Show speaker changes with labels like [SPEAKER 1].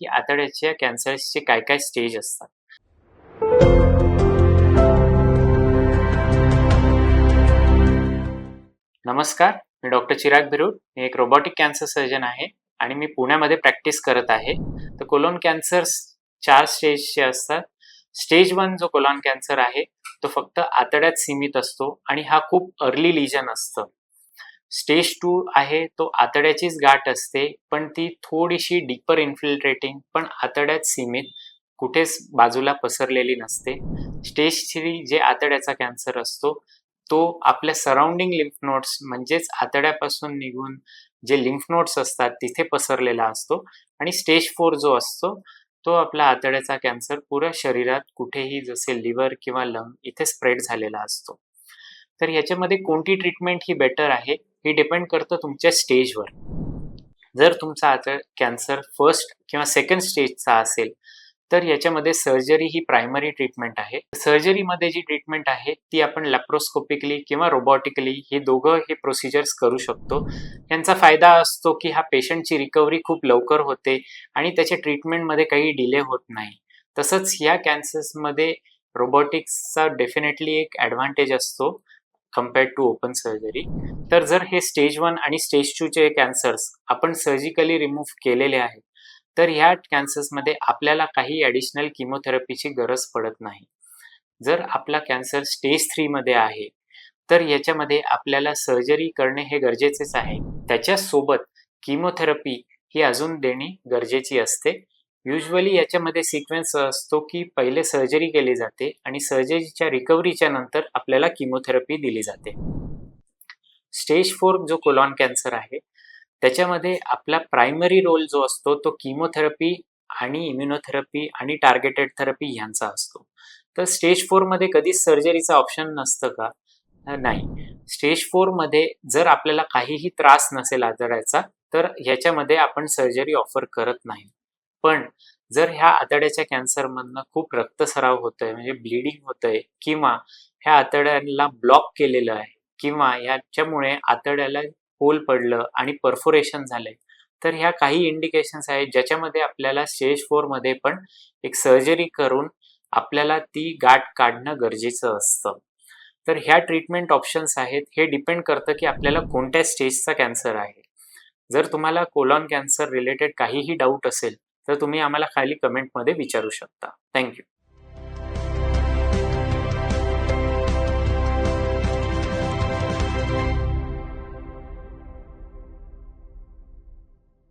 [SPEAKER 1] की आतड्याच्या कॅन्सरचे काय काय स्टेज असतात. नमस्कार मी डॉक्टर चिराग बिरुड. मी एक रोबोटिक कॅन्सर सर्जन आहे आणि मी पुण्यामध्ये प्रॅक्टिस करत आहे. तर कोलोन कॅन्सर्स चार स्टेजचे असतात. स्टेज वन जो कोलॉन कॅन्सर आहे तो फक्त आतड्यात सीमित असतो आणि हा खूप अर्ली लिजन असतं. स्टेज टू आहे तो आतड्याचीच गाठ असते पण ती थोडीशी डीपर इन्फिल्ट्रेटिंग पण आतड्यात सीमित कुठेच बाजूला पसरलेली नसते. स्टेज थ्री जे आतड्याचा कॅन्सर असतो तो आपल्या सराउंडिंग लिम्फ नोट्स म्हणजेच आतड्यापासून निघून जे लिम्फ नोट्स असतात तिथे पसरलेला असतो. आणि स्टेज फोर जो असतो तो आपला आतड्याचा कॅन्सर पुऱ्या शरीरात कुठेही जसे लिव्हर किंवा लंग इथे स्प्रेड झालेला असतो. तर याच्यामध्ये कोणती ट्रीटमेंट ही बेटर आहे हे डिपेंड करतं तुमच्या स्टेजवर जर तुमचा आता कॅन्सर फर्स्ट किंवा सेकंड स्टेजचा असेल तर याच्यामध्ये सर्जरी ही प्रायमरी ट्रीटमेंट आहे. सर्जरीमध्ये जी ट्रीटमेंट आहे ती आपण लॅप्रोस्कोपिकली किंवा रोबॉटिकली हे दोघं हे प्रोसिजर्स करू शकतो. यांचा फायदा असतो की हा पेशंटची रिकव्हरी खूप लवकर होते आणि त्याच्या ट्रीटमेंटमध्ये काही डिले होत नाही. तसंच ह्या कॅन्सर्समध्ये रोबोटिक्सचा डेफिनेटली एक ॲडव्हान्टेज असतो. कम्पेअर्ड टू ओपन सर्जरी तर जर हे स्टेज वन आणि स्टेज टूचे कॅन्सर्स आपण सर्जिकली रिमूव्ह केलेले आहेत तर ह्या कॅन्सर्समध्ये आपल्याला काही ॲडिशनल किमोथेरपीची गरज पडत नाही. जर आपला कॅन्सर स्टेज थ्रीमध्ये आहे तर याच्यामध्ये आपल्याला सर्जरी करणे हे गरजेचेच आहे. त्याच्यासोबत किमोथेरपी ही अजून देणे गरजेची असते. युजली याच्यामध्ये सिक्वेन्स असतो की पहिले सर्जरी केली जाते आणि सर्जरीच्या रिकव्हरीच्या नंतर आपल्याला किमोथेरपी दिली जाते. स्टेज फोर जो कोलॉन कॅन्सर आहे त्याच्यामध्ये आपला प्रायमरी रोल जो असतो तो किमोथेरपी आणि इम्युनोथेरपी आणि टार्गेटेड थेरपी ह्यांचा असतो. तर स्टेज फोरमध्ये कधीच सर्जरीचं ऑप्शन नसतं का? नाही. स्टेज फोरमध्ये जर आपल्याला काहीही त्रास नसेल आतड्याचा तर ह्याच्यामध्ये आपण सर्जरी ऑफर करत नाही. पण जर ह्या आतड्याच्या कॅन्सरमधनं खूप रक्तसराव होतोय म्हणजे ब्लिडिंग होतंय किंवा ह्या आतड्याला ब्लॉक केलेलं आहे किंवा याच्यामुळे आतड्याला होल पडलं आणि परफोरेशन झालंय तर ह्या काही इंडिकेशन्स आहेत ज्याच्यामध्ये आपल्याला स्टेज फोरमध्ये पण एक सर्जरी करून आपल्याला ती गाठ काढणं गरजेचं असतं. तर ह्या ट्रीटमेंट ऑप्शन्स आहेत हे डिपेंड करतं की आपल्याला कोणत्या स्टेजचा कॅन्सर आहे. जर तुम्हाला कोलॉन कॅन्सर रिलेटेड काहीही डाऊट असेल तर तुम्ही आम्हाला खाली कमेंटमध्ये विचारू शकता. थँक्यू